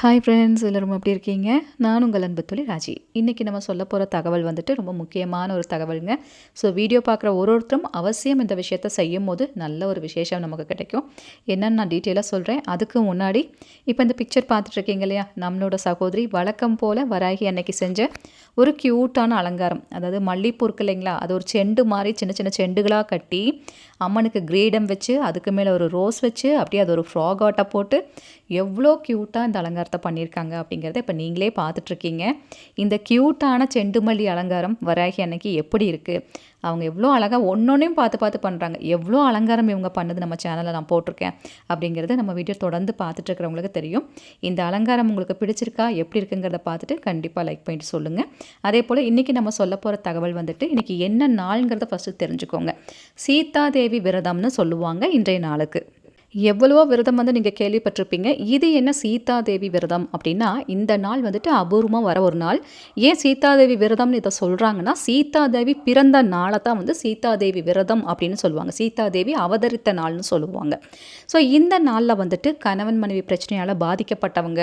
Hi friends எல்லோரும் எப்படி இருக்கீங்க? நான் உங்கள் அன்பு ராஜி. இன்றைக்கி நம்ம சொல்ல போகிற தகவல் வந்துட்டு ரொம்ப முக்கியமான ஒரு தகவலுங்க. ஸோ வீடியோ பார்க்குற ஒரு ஒருத்தரும் அவசியம் இந்த விஷயத்த செய்யும் போது நல்ல ஒரு விசேஷம் நமக்கு கிடைக்கும். என்னென்னு நான் டீட்டெயிலாக சொல்கிறேன் அதுக்கு முன்னாடி இப்போ இந்த பிக்சர் பார்த்துட்ருக்கீங்க இல்லையா? நம்மளோட சகோதரி வழக்கம் போல் வராகி அன்னைக்கு செஞ்ச ஒரு க்யூட்டான அலங்காரம். அதாவது மல்லிப்பூ இருக்கு இல்லைங்களா? அது ஒரு செண்டு மாதிரி சின்ன சின்ன செண்டுகளாக கட்டி அம்மனுக்கு கிரீடம் வச்சு அதுக்கு மேலே ஒரு ரோஸ் வச்சு அப்படியே அது ஒரு ஃப்ராக் ஆட்டை போட்டு எவ்வளோ க்யூட்டாக இந்த அலங்காரத்தை பண்ணியிருக்காங்க அப்படிங்கிறத இப்போ நீங்களே பார்த்துட்ருக்கீங்க. இந்த க்யூட்டான செண்டுமல்லி அலங்காரம் வராகி அன்னைக்கு எப்படி இருக்குது அவங்க எவ்வளோ அழகாக ஒன்றொன்னையும் பார்த்து பார்த்து பண்ணுறாங்க எவ்வளோ அலங்காரம் இவங்க பண்ணது நம்ம சேனலில் நான் போட்டிருக்கேன் அப்படிங்கிறத நம்ம வீடியோ தொடர்ந்து பார்த்துட்ருக்கிறவங்களுக்கு தெரியும். இந்த அலங்காரம் உங்களுக்கு பிடிச்சிருக்கா? எப்படி இருக்குங்கிறத பார்த்துட்டு கண்டிப்பாக லைக் பண்ணிட்டு சொல்லுங்கள் அதே போல் இன்றைக்கி நம்ம சொல்ல போகிற தகவல் வந்துட்டு இன்றைக்கி என்ன நாளுங்கிறத ஃபஸ்ட்டு தெரிஞ்சுக்கோங்க. சீதாதேவி விரதம்னு சொல்லுவாங்க இன்றைய நாளுக்கு. எவ்வளவோ விரதம் வந்து நீங்கள் கேள்விப்பட்டிருப்பீங்க. இது என்ன சீதாதேவி விரதம் அப்படின்னா இந்த நாள் வந்துட்டு அபூர்வமாக வர ஒரு நாள். ஏன் சீதாதேவி விரதம்னு இதை சொல்கிறாங்கன்னா சீதாதேவி பிறந்த நாளை தான் வந்து சீதாதேவி விரதம் அப்படின்னு சொல்லுவாங்க. சீதாதேவி அவதரித்த நாள்னு சொல்லுவாங்க. ஸோ இந்த நாளில் வந்துட்டு கணவன் மனைவி பிரச்சனையால் பாதிக்கப்பட்டவங்க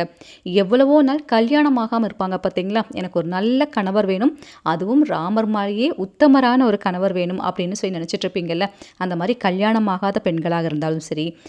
எவ்வளவோ நாள் கல்யாணம் ஆகாமல் இருப்பாங்க பார்த்தீங்களா? எனக்கு ஒரு நல்ல கணவர் வேணும். அதுவும் ராமர் மாதிரியே உத்தமரான ஒரு கணவர் வேணும் அப்படின்னு சொல்லி நினச்சிட்டு இருப்பீங்கல்ல. அந்த மாதிரி கல்யாணம் ஆகாத பெண்களாக இருந்தாலும் சரி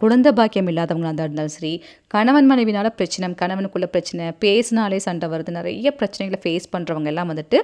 குழந்தை பாக்கியம் இல்லாதவங்களாக இருந்தாலும் சரி கணவன் மனைவினால் பிரச்சனை கணவனுக்குள்ள பிரச்சனை பேசினாலே சண்டை வருது. நிறைய பிரச்சனைகளை ஃபேஸ் பண்ணுறவங்க எல்லாம் வந்துட்டு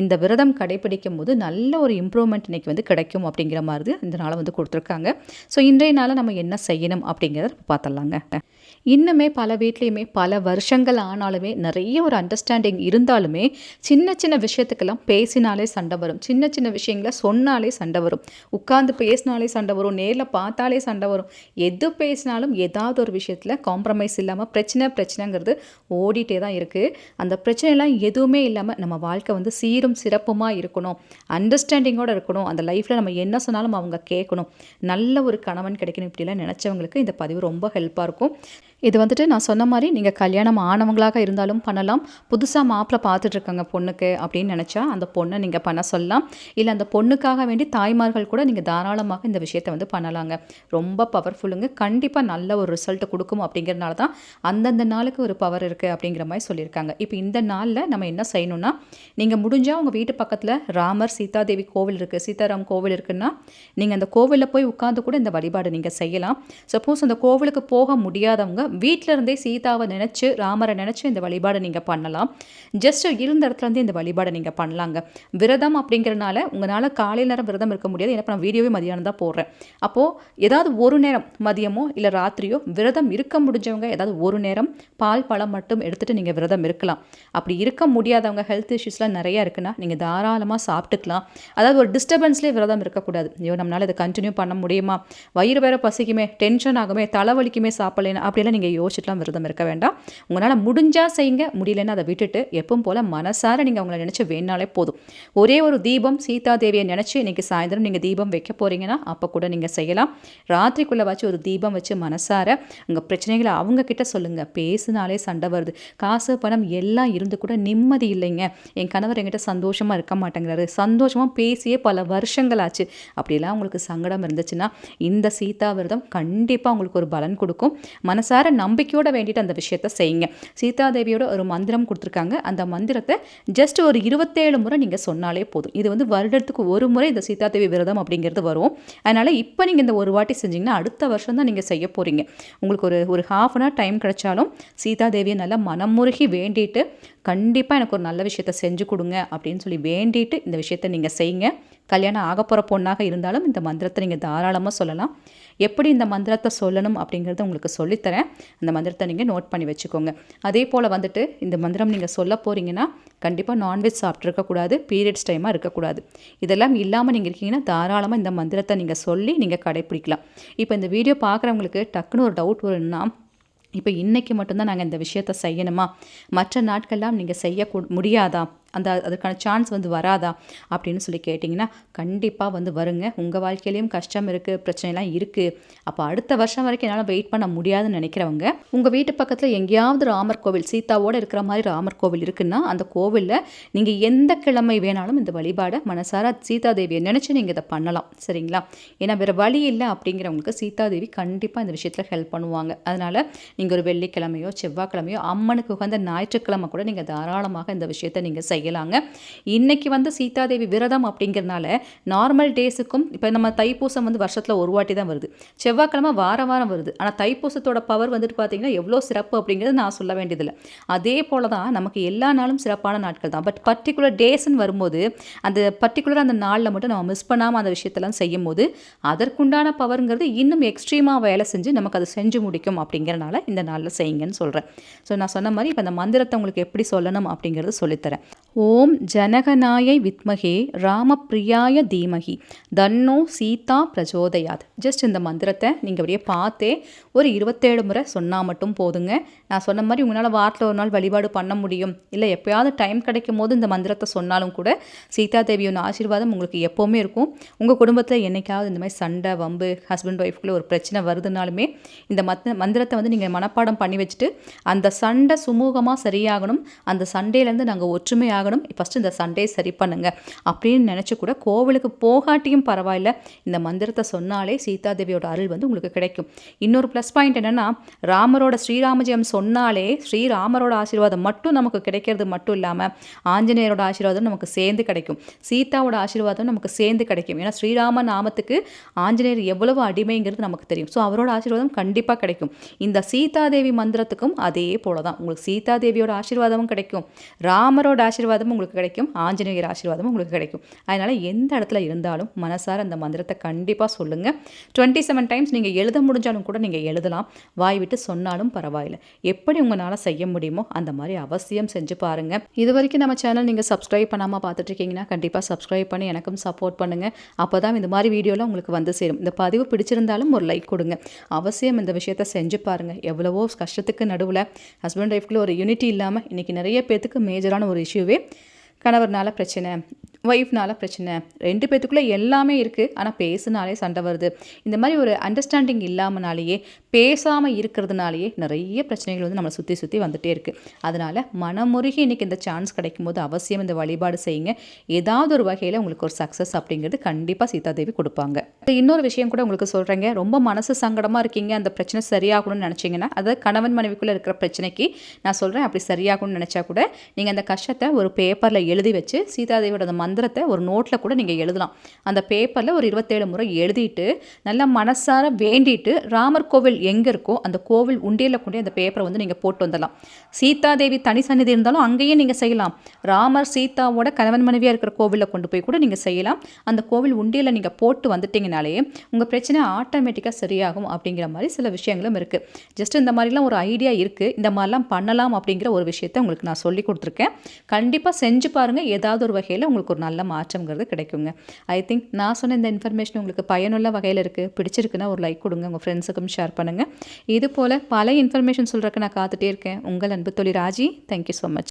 இந்த விரதம் கடைபிடிக்கும் போது நல்ல ஒரு இம்ப்ரூவ்மெண்ட் இன்றைக்கி வந்து கிடைக்கும் அப்படிங்கிற மாதிரி இந்த நாளை வந்து கொடுத்துருக்காங்க. ஸோ இன்றைய நாளில் நம்ம என்ன செய்யணும் அப்படிங்கிறத பார்த்துடலாங்க. இன்னுமே பல வீட்லேயுமே பல வருஷங்கள் ஆனாலுமே நிறைய ஒரு அண்டர்ஸ்டாண்டிங் இருந்தாலுமே சின்ன சின்ன விஷயத்துக்கெல்லாம் பேசினாலே சண்டை வரும். சின்ன சின்ன விஷயங்களை சொன்னாலே சண்டை வரும். உட்காந்து பேசினாலே சண்டை வரும். நேரில் பார்த்தாலே சண்டை வரும். எது பேசினாலும் ஏதாவது ஒரு விஷயத்தில் காம்ப்ரமைஸ் இல்லாமல் பிரச்சனை பிரச்சனைங்கிறது ஓடிட்டே தான் இருக்குது அந்த பிரச்சனைலாம் எதுவுமே இல்லாமல் நம்ம வாழ்க்கை வந்து சீரும் சிறப்புமாக இருக்கணும். அண்டர்ஸ்டாண்டிங்கோடு இருக்கணும். அந்த லைஃப்பில் நம்ம என்ன சொன்னாலும் அவங்க கேட்கணும். நல்ல ஒரு கணவன் கிடைக்கணும் இப்படிலாம் நினச்சவங்களுக்கு இந்த பதிவு ரொம்ப ஹெல்ப்பாக இருக்கும். இது வந்துட்டு நான் சொன்ன மாதிரி நீங்கள் கல்யாணம் ஆனவங்களாக இருந்தாலும் பண்ணலாம். புதுசாக மாப்பிள்ளை பார்த்துட்ருக்காங்க பொண்ணுக்கு அப்படின்னு நினச்சா அந்த பொண்ணை நீங்கள் பண்ண சொல்லலாம். இல்லை அந்த பொண்ணுக்காக வேண்டி தாய்மார்கள் கூட நீங்கள் தாராளமாக இந்த விஷயத்தை வந்து பண்ணலாங்க. ரொம்ப பவர்ஃபுல்லுங்க கண்டிப்பாக நல்ல ஒரு ரிசல்ட் கொடுக்கும் அப்படிங்கிறனால தான் அந்தந்த நாளுக்கு ஒரு பவர் இருக்குது அப்படிங்கிற மாதிரி சொல்லியிருக்காங்க. இப்போ இந்த நாளில் நம்ம என்ன செய்யணும்னா நீங்கள் முடிஞ்சால் உங்கள் வீட்டு பக்கத்தில் ராமர் சீதாதேவி கோவில் இருக்குது சீதாராம் கோவில் இருக்குன்னா நீங்கள் அந்த கோவிலில் போய் உட்காந்து கூட இந்த வழிபாடு நீங்கள் செய்யலாம். சப்போஸ் அந்த கோவிலுக்கு போக முடியாதவங்க வீட்டில் இருந்தே சீதாவை நினச்சி ராமரை நினச்சி இந்த வழிபாடை நீங்கள் பண்ணலாம். ஜஸ்ட் இருந்த இடத்துலேருந்து இந்த வழிபாடை நீங்கள் பண்ணலாங்க. விரதம் அப்படிங்கிறனால உங்களால் காலை நேரம் விரதம் இருக்க முடியாது. ஏன்னா நான் வீடியோவே மதியானம் தான் போடுறேன். அப்போது ஏதாவது ஒரு நேரம் மதியமோ இல்லை ராத்திரியோ விரதம் இருக்க முடிஞ்சவங்க ஏதாவது ஒரு நேரம் பால் பழம் மட்டும் எடுத்துகிட்டு நீங்கள் விரதம் இருக்கலாம். அப்படி இருக்க முடியாதவங்க ஹெல்த் இஷ்யூஸ்லாம் நிறையா இருக்குன்னா நீங்கள் தாராளமாக சாப்பிட்டுக்கலாம். அதாவது ஒரு டிஸ்டர்பன்ஸ்லேயே விரதம் இருக்கக்கூடாது. ஐயோ நம்மளால் இதை கண்டினியூ பண்ண முடியுமா? வயிறு வேற பசிக்குமே டென்ஷன் ஆகுமே தலைவலிக்குமே சாப்பிடலாம் அப்படிலாம் நீங்கள் நீங்கள் யோசிச்சுட்டுலாம் விரதம் இருக்க வேண்டாம். உங்களால் முடிஞ்சால் செய்யுங்க முடியலன்னு அதை விட்டுட்டு எப்பவும் போல் மனசார நீங்கள் அவங்கள நினச்சி வேணாலே போதும். ஒரே ஒரு தீபம் சீதா தேவியை நினச்சி இன்றைக்கி சாயந்தரம் நீங்கள் தீபம் வைக்க போகிறீங்கன்னா அப்போ கூட நீங்கள் செய்யலாம். ராத்திரிக்குள்ளே வச்சு ஒரு தீபம் வச்சு மனசார உங்கள் பிரச்சனைகளை அவங்கக்கிட்ட சொல்லுங்கள் பேசினாலே சண்டை வருது. காசு பணம் எல்லாம் இருந்து கூட நிம்மதி இல்லைங்க. என் கணவர் என்கிட்ட சந்தோஷமாக இருக்க மாட்டேங்கிறாரு. சந்தோஷமாக பேசியே பல வருஷங்கள் ஆச்சு அப்படிலாம் உங்களுக்கு சங்கடம் இருந்துச்சுன்னா இந்த சீதா விரதம் கண்டிப்பாக உங்களுக்கு ஒரு பலன் கொடுக்கும். மனசார நம்பிக்கையோட வேண்டிட்டு அந்த விஷயத்த செய்யுங்க. சீதாதேவியோட ஒரு மந்திரம் கொடுத்துருக்காங்க. அந்த மந்திரத்தை ஜஸ்ட் ஒரு இருபத்தேழு முறை நீங்கள் சொன்னாலே போதும். இது வந்து வருடத்துக்கு ஒரு முறை இந்த சீதாதேவி விரதம் அப்படிங்கிறது வரும். அதனால் இப்போ நீங்கள் இந்த ஒரு வாட்டி செஞ்சிங்கன்னா அடுத்த வருஷம் தான் நீங்கள் செய்ய போகிறீங்க உங்களுக்கு ஒரு ஒரு ஹாஃப் அன் ஹவர் டைம் கிடைச்சாலும் சீதாதேவியை நல்லா மனமுருகி வேண்டிட்டு கண்டிப்பாக எனக்கு ஒரு நல்ல விஷயத்த செஞ்சு கொடுங்க அப்படின்னு சொல்லி வேண்டிட்டு இந்த விஷயத்த நீங்கள் செய்யுங்க. கல்யாணம் ஆக போகிற பொண்ணாக இருந்தாலும் இந்த மந்திரத்தை நீங்கள் தாராளமாக சொல்லலாம். எப்படி இந்த மந்திரத்தை சொல்லணும் அப்படிங்கிறத உங்களுக்கு சொல்லித்தரேன். அந்த மந்திரத்தை நீங்கள் நோட் பண்ணி வச்சுக்கோங்க. அதே போல் வந்துட்டு இந்த மந்திரம் நீங்கள் சொல்ல போகிறீங்கன்னா கண்டிப்பாக நான்வெஜ் சாப்பிட்ருக்கக்கூடாது பீரியட்ஸ் டைமாக இருக்கக்கூடாது இதெல்லாம் இல்லாமல் நீங்கள் இருக்கீங்கன்னா தாராளமாக இந்த மந்திரத்தை நீங்கள் சொல்லி நீங்கள் கடைப்பிடிக்கலாம். இப்போ இந்த வீடியோ பார்க்குறவங்களுக்கு டக்குன்னு ஒரு டவுட் வரும்னா இப்போ இன்றைக்கி மட்டும்தான் நாங்கள் இந்த விஷயத்த செய்யணுமா? மற்ற நாட்கள்லாம் நீங்கள் செய்ய முடியாதா? அந்த அதுக்கான சான்ஸ் வந்து வராதா அப்படின்னு சொல்லி கேட்டிங்கன்னா கண்டிப்பாக வந்து வருங்க. உங்கள் வாழ்க்கையிலையும் கஷ்டம் இருக்குது பிரச்சனைலாம் இருக்குது அப்போ அடுத்த வருஷம் வரைக்கும் என்னால் வெயிட் பண்ண முடியாதுன்னு நினைக்கிறவங்க உங்கள் வீட்டு பக்கத்தில் எங்கேயாவது ராமர் கோவில் சீதாவோடு இருக்கிற மாதிரி ராமர் கோவில் இருக்குன்னா அந்த கோவிலில் நீங்கள் எந்த கிழமை வேணாலும் இந்த வழிபாடை மனசார சீதாதேவியை நினச்சி நீங்கள் இதை பண்ணலாம். சரிங்களா? ஏன்னா வேறு வழி இல்லை அப்படிங்கிறவங்களுக்கு சீதாதேவி கண்டிப்பாக இந்த விஷயத்தில் ஹெல்ப் பண்ணுவாங்க. அதனால் நீங்கள் ஒரு வெள்ளிக்கிழமையோ செவ்வாய்க்கிழமையோ அம்மனுக்கு உகந்த ஞாயிற்றுக்கிழமை கூட நீங்கள் தாராளமாக இந்த விஷயத்தை நீங்கள் செய்யலாங்க. இன்றைக்கி வந்து சீதாதேவி விரதம் அப்படிங்கிறனால நார்மல் டேஸுக்கும் இப்போ நம்ம தைப்பூசம் வந்து வருஷத்தில் ஒரு வாட்டி தான் வருது. செவ்வாய்க்கிழமை வார வாரம் வருது. ஆனால் தைப்பூசத்தோட பவர் வந்துட்டு பார்த்தீங்கன்னா எவ்வளோ சிறப்பு அப்படிங்கிறது நான் சொல்ல வேண்டியதில்லை. அதே போல் தான் நமக்கு எல்லா நாளும் சிறப்பான நாட்கள் தான். பட் பர்டிகுலர் டேஸ்ன்னு வரும்போது அந்த பர்டிகுலர் அந்த நாளில் மட்டும் நம்ம மிஸ் பண்ணாமல் அந்த விஷயத்தெல்லாம் செய்யும் போது அதற்குண்டான பவருங்கிறது இன்னும் எக்ஸ்ட்ரீமாக வேலை செஞ்சு நமக்கு அதை செஞ்சு முடிக்கும் அப்படிங்கிறனால இந்த நாளில் செய்யுங்கன்னு சொல்கிறேன் ஸோ நான் சொன்ன மாதிரி இப்போ அந்த மந்திரத்தை உங்களுக்கு எப்படி சொல்லணும் அப்படிங்கிறது சொல்லித்தரேன். ஓம் ஜனகநாயை வித்மகே ராமப்பிரியாய தீமகி. தன்னோ சீதா பிரஜோதயாத். ஜஸ்ட் இந்த மந்திரத்தை நீங்கள் அப்படியே பார்த்தே ஒரு இருபத்தேழு முறை சொன்னால் மட்டும் போதுங்க. நான் சொன்ன மாதிரி உங்களால் வாரத்தில் ஒரு நாள் வழிபாடு பண்ண முடியும். இல்லை எப்போயாவது டைம் கிடைக்கும் போது இந்த மந்திரத்தை சொன்னாலும் கூட சீதா தேவியோட ஆசீர்வாதம் உங்களுக்கு எப்போவுமே இருக்கும். உங்கள் குடும்பத்தில் என்னைக்காவது இந்த மாதிரி சண்டை வம்பு ஹஸ்பண்ட் ஒய்ஃப்குள்ளே ஒரு பிரச்சனை வருதுனாலுமே இந்த மத் மந்திரத்தை வந்து நீங்கள் மனப்பாடம் பண்ணி வச்சுட்டு அந்த சண்டை சுமூகமாக சரியாகணும். அந்த சண்டையிலேருந்து நாங்கள் ஒற்றுமையாக ஆகணும் ஃபஸ்ட்டு இந்த சண்டே சரி பண்ணுங்க. அப்படின்னு நினச்சி கூட கோவிலுக்கு போகாட்டியும் பரவாயில்ல. இந்த மந்திரத்தை சொன்னாலே சீதாதேவியோட அருள் வந்து உங்களுக்கு கிடைக்கும். இன்னொரு ப்ளஸ் பாயிண்ட் என்னென்னா ராமரோட ஸ்ரீராமஜெயம் சொன்னாலே ஸ்ரீராமரோட ஆசீர்வாதம் மட்டும் நமக்கு கிடைக்கிறது மட்டும் இல்லாமல் ஆஞ்சநேயரோட ஆசீர்வாதம் நமக்கு சேர்ந்து கிடைக்கும். சீதாவோட ஆசீர்வாதம் நமக்கு சேர்ந்து கிடைக்கும். ஏன்னா ஸ்ரீராம நாமத்துக்கு ஆஞ்சநேயர் எவ்வளவு அடிமைங்கிறது நமக்கு தெரியும். ஸோ அவரோட ஆசீர்வாதம் கண்டிப்பாக கிடைக்கும். இந்த சீதாதேவி மந்திரத்துக்கும் அதே போல தான் உங்களுக்கு சீதாதேவியோட ஆசீர்வாதமும் கிடைக்கும். ராமரோட ஆசீர்வாதமும் உங்களுக்கு கிடைக்கும். ஆஞ்சநேயர் ஆசீர்வாதமும் உங்களுக்கு கிடைக்கும். அதனால் எந்த இடத்துல இருந்தாலும் மனசார அந்த மந்திரத்தை கண்டிப்பாக சொல்லுங்கள் டுவெண்ட்டி செவன் டைம்ஸ் நீங்கள் எழுத முடிஞ்சாலும் கூட நீங்கள் எழுதலாம். வாய் விட்டு சொன்னாலும் பரவாயில்ல. எப்படி உங்களால் செய்ய முடியுமோ அந்த மாதிரி அவசியம் செஞ்சு பாருங்கள் இது வரைக்கும் நம்ம சேனல் நீங்கள் சப்ஸ்கிரைப் பண்ணாமல் பார்த்துட்ருக்கீங்கன்னா கண்டிப்பாக சப்ஸ்கிரைப் பண்ணி எனக்கும் சப்போர்ட் பண்ணுங்கள் அப்போ தான் இந்த மாதிரி வீடியோலாம் உங்களுக்கு வந்து சேரும். இந்த பதிவு பிடிச்சிருந்தாலும் ஒரு லைக் கொடுங்க. அவசியம் இந்த விஷயத்த செஞ்சு பாருங்கள் எவ்வளவோ கஷ்டத்துக்கு நடுவில் ஹஸ்பண்ட் ஒய்ஃப்குள்ள ஒரு யூனிட்டி இல்லாமல் இன்றைக்கி நிறைய பேர்த்துக்கு மேஜரான ஒரு இஷ்யூவே கணவர்னால பிரச்சனை. ஒய்ஃப்னால பிரச்சனை. ரெண்டு பேத்துக்குள்ளே எல்லாமே இருக்குது ஆனால் பேசுனாலே சண்டை வருது. இந்த மாதிரி ஒரு அண்டர்ஸ்டாண்டிங் இல்லாமனாலேயே பேசாமல் இருக்கிறதுனாலேயே நிறைய பிரச்சனைகள் வந்து நம்மளை சுற்றி சுற்றி வந்துகிட்டே இருக்குது அதனால் மனமுருகி இன்றைக்கி இந்த சான்ஸ் கிடைக்கும் போது அவசியம் இந்த வழிபாடு செய்யுங்க. ஏதாவது ஒரு வகையில் உங்களுக்கு ஒரு சக்ஸஸ் அப்படிங்கிறது கண்டிப்பாக சீதாதேவி கொடுப்பாங்க. இன்னொரு விஷயம் கூட உங்களுக்கு சொல்கிறேங்க ரொம்ப மனசு சங்கடமாக இருக்கீங்க. அந்த பிரச்சனை சரியாகணும்னு நினச்சிங்கன்னா அதாவது கணவன் மனைவிக்குள்ளே இருக்கிற பிரச்சனைக்கு நான் சொல்கிறேன் அப்படி சரியாகணும்னு நினச்சா கூட நீங்கள் அந்த கஷ்டத்தை ஒரு பேப்பரில் எழுதி வச்சு சீதாதேவியோட அந்த மந்திரத்தை ஒரு நோட்டில் கூட நீங்கள் எழுதலாம். அந்த பேப்பரில் ஒரு இருபத்தேழு முறை எழுதிட்டு நல்லா மனசார வேண்டிட்டு ராமர் கோவில் எங்கே இருக்கோ அந்த கோவில் உண்டியில் கொண்டு அந்த பேப்பரை வந்து நீங்கள் போட்டு வந்துடலாம். சீதாதேவி தனி சன்னிதி இருந்தாலும் அங்கேயே நீங்கள் செய்யலாம். ராமர் சீதாவோட கணவன் மனைவியாக இருக்கிற கோவிலில் கொண்டு போய் கூட நீங்கள் செய்யலாம். அந்த கோவில் உண்டியில் நீங்கள் போட்டு வந்துட்டிங்கனாலே உங்கள் பிரச்சனை ஆட்டோமேட்டிக்காக சரியாகும் அப்படிங்கிற மாதிரி சில விஷயங்களும் இருக்குது ஜஸ்ட் இந்த மாதிரிலாம் ஒரு ஐடியா இருக்குது இந்த மாதிரிலாம் பண்ணலாம் அப்படிங்கிற ஒரு விஷயத்தை உங்களுக்கு நான் சொல்லி கொடுத்துருக்கேன். கண்டிப்பாக செஞ்சு பாருங்கள் ஏதாவது ஒரு வகையில் உங்களுக்கு ஒரு நல்ல மாற்றங்கிறது கிடைக்குங்க. ஐ திங்க் நான் சொன்ன இந்த இன்ஃபர்மேஷன் உங்களுக்கு பயனுள்ள வகையில் இருக்குது பிடிச்சிருக்குன்னா ஒரு லைக் கொடுங்க. உங்கள் ஃப்ரெண்ட்ஸுக்கும் ஷேர் பண்ணுங்கள் இது போல் பல இன்ஃபர்மேஷன் சொல்கிறக்கு நான் காத்துட்டே இருக்கேன். உங்கள் அன்பு தொழில் ராஜி. Thank you so much